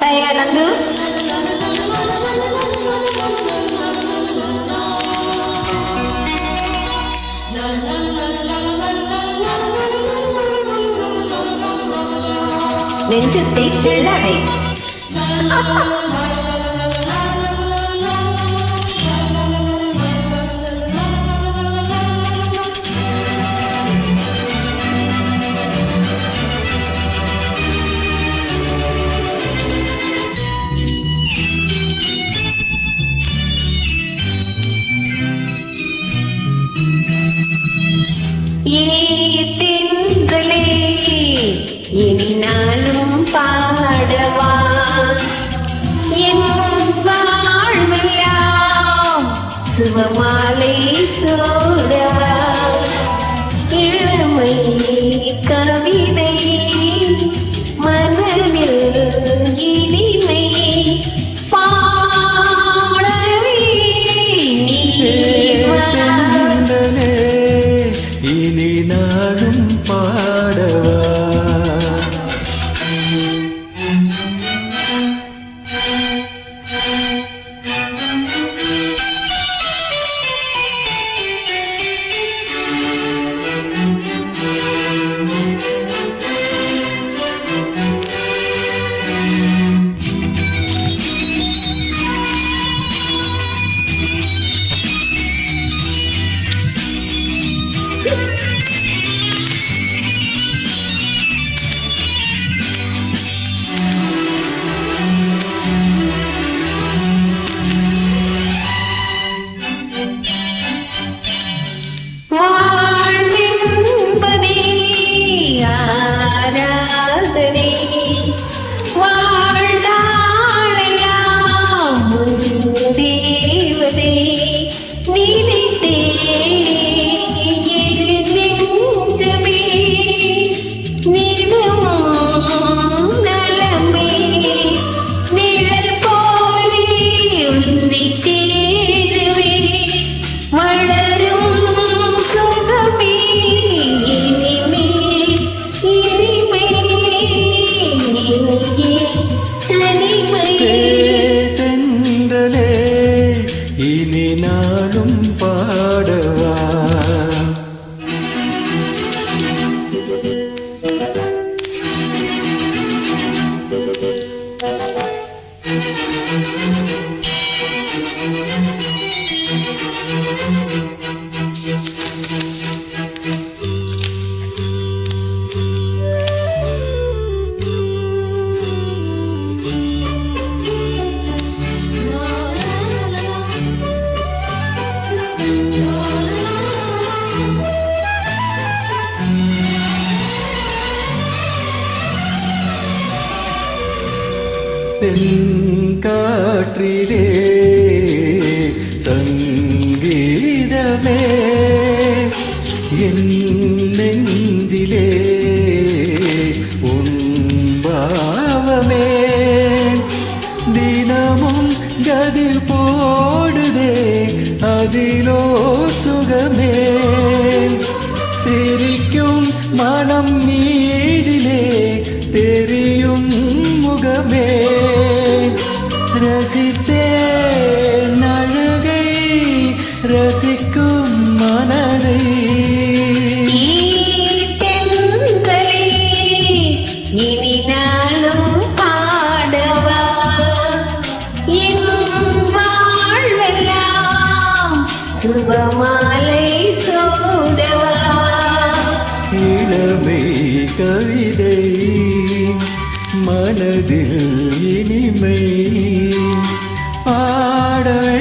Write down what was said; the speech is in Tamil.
தயார் நந்து நெஞ்சத்தை கிழவை ஏத்தென்றலே இனி பாடவா? என் வாழ்வெல்லாம் சுபமாலை சூடவா? இளமை கவிதை இனி நாளும் பா இனி நாளும் பாடவா? தென்காற்றிலே சங்கீதமே. என் நெஞ்சிலே உன்பாவமே தினமும் கதிர் போடுதே அதிலோ சுகமே. சிரிக்கும் மனம் மீதிலே தெரியும் முகமே. இளமை கவிதை. மனதில் இனிமை. பாட